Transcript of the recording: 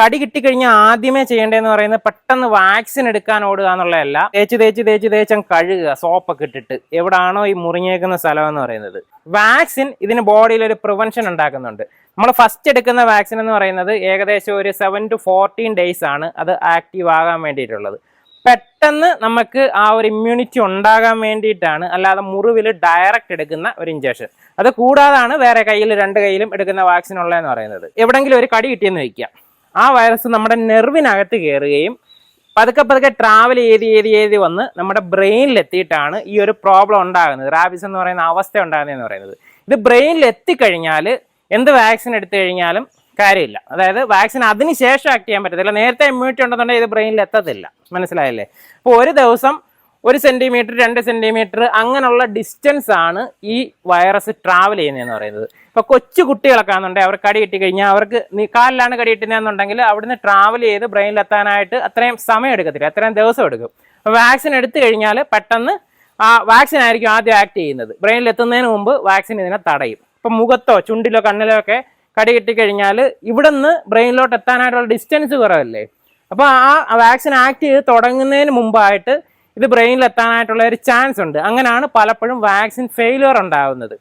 കടി കിട്ടിക്കഴിഞ്ഞാൽ ആദ്യമേ ചെയ്യേണ്ടതെന്ന് പറയുന്നത് പെട്ടെന്ന് വാക്സിൻ എടുക്കാൻ ഓടുക എന്നുള്ളതല്ല. തേച്ച് തേച്ച് തേച്ച് തേച്ചം കഴുകുക സോപ്പൊക്കെ ഇട്ടിട്ട്. എവിടാണോ ഈ മുറിഞ്ഞേക്കുന്ന സ്ഥലം എന്ന് പറയുന്നത്. വാക്സിൻ ഇതിന് ബോഡിയിൽ ഒരു പ്രിവെൻഷൻ ഉണ്ടാക്കുന്നുണ്ട്. നമ്മൾ ഫസ്റ്റ് എടുക്കുന്ന വാക്സിൻ എന്ന് പറയുന്നത് ഏകദേശം ഒരു സെവൻ ടു ഫോർട്ടീൻ ഡേയ്സ് ആണ് അത് ആക്റ്റീവ് ആകാൻ വേണ്ടിയിട്ടുള്ളത്. പെട്ടെന്ന് നമുക്ക് ആ ഒരു ഇമ്മ്യൂണിറ്റി ഉണ്ടാകാൻ വേണ്ടിയിട്ടാണ് അല്ലാതെ മുറിവിൽ ഡയറക്റ്റ് എടുക്കുന്ന ഒരു ഇഞ്ചക്ഷൻ അത് കൂടാതാണ് വേറെ കയ്യിൽ രണ്ട് കയ്യിലും എടുക്കുന്ന വാക്സിൻ ഉള്ളതെന്ന് പറയുന്നത്. എവിടെങ്കിലും ഒരു കടി കിട്ടിയെന്ന് വയ്ക്കുക. ആ വൈറസ് നമ്മുടെ നെർവിനകത്ത് കയറുകയും പതുക്കെ പതുക്കെ ട്രാവൽ ചെയ്ത് ചെയ്ത് ചെയ്ത് വന്ന് നമ്മുടെ ബ്രെയിനിലെത്തിയിട്ടാണ് ഈ ഒരു പ്രോബ്ലം ഉണ്ടാകുന്നത്. റാബിസ് എന്ന് പറയുന്ന അവസ്ഥ ഉണ്ടാകുന്നതെന്ന് പറയുന്നത്. ഇത് ബ്രെയിനിൽ എത്തിക്കഴിഞ്ഞാൽ എന്ത് വാക്സിൻ എടുത്തു കഴിഞ്ഞാലും കാര്യമില്ല. അതായത് വാക്സിൻ അതിന് ശേഷം ആക്ട് ചെയ്യാൻ പറ്റത്തില്ല. നേരത്തെ ഇമ്മ്യൂണിറ്റി ഉണ്ടെന്നുണ്ടെങ്കിൽ ഇത് ബ്രെയിനിൽ എത്തത്തില്ല. മനസ്സിലായല്ലേ? അപ്പോൾ ഒരു ദിവസം ഒരു സെന്റിമീറ്റർ രണ്ട് സെന്റിമീറ്റർ അങ്ങനെയുള്ള ഡിസ്റ്റൻസ് ആണ് ഈ വൈറസ് ട്രാവൽ ചെയ്യുന്നതെന്ന് പറയുന്നത്. ഇപ്പൊ കൊച്ചു കുട്ടികളൊക്കെ ആണെന്നുണ്ടെങ്കിൽ അവർ കടി കിട്ടി കഴിഞ്ഞാൽ അവർക്ക് കാലിലാണ് കടി കിട്ടുന്നതെന്നുണ്ടെങ്കിൽ അവിടുന്ന് ട്രാവൽ ചെയ്ത് ബ്രെയിനിൽ എത്താനായിട്ട് അത്രയും സമയം എടുക്കത്തില്ല അത്രയും ദിവസം എടുക്കും. അപ്പോൾ വാക്സിൻ എടുത്തു കഴിഞ്ഞാൽ പെട്ടെന്ന് ആ വാക്സിൻ ആയിരിക്കും ആദ്യം ആക്ട് ചെയ്യുന്നത്. ബ്രെയിനിൽ എത്തുന്നതിന് മുമ്പ് വാക്സിൻ ഇതിനെ തടയും. ഇപ്പം മുഖത്തോ ചുണ്ടിലോ കണ്ണിലോ ഒക്കെ കടി കിട്ടിക്കഴിഞ്ഞാൽ ഇവിടെ നിന്ന് ബ്രെയിനിലോട്ട് എത്താനായിട്ടുള്ള ഡിസ്റ്റൻസ് കുറവല്ലേ? അപ്പോൾ ആ വാക്സിൻ ആക്ട് ചെയ്ത് തുടങ്ങുന്നതിന് മുമ്പായിട്ട് ഇത് ബ്രെയിനിൽ എത്താനായിട്ടുള്ള ഒരു ചാൻസ് ഉണ്ട്. അങ്ങനെയാണ് പലപ്പോഴും വാക്സിൻ ഫെയിലിയർ ഉണ്ടാകുന്നത്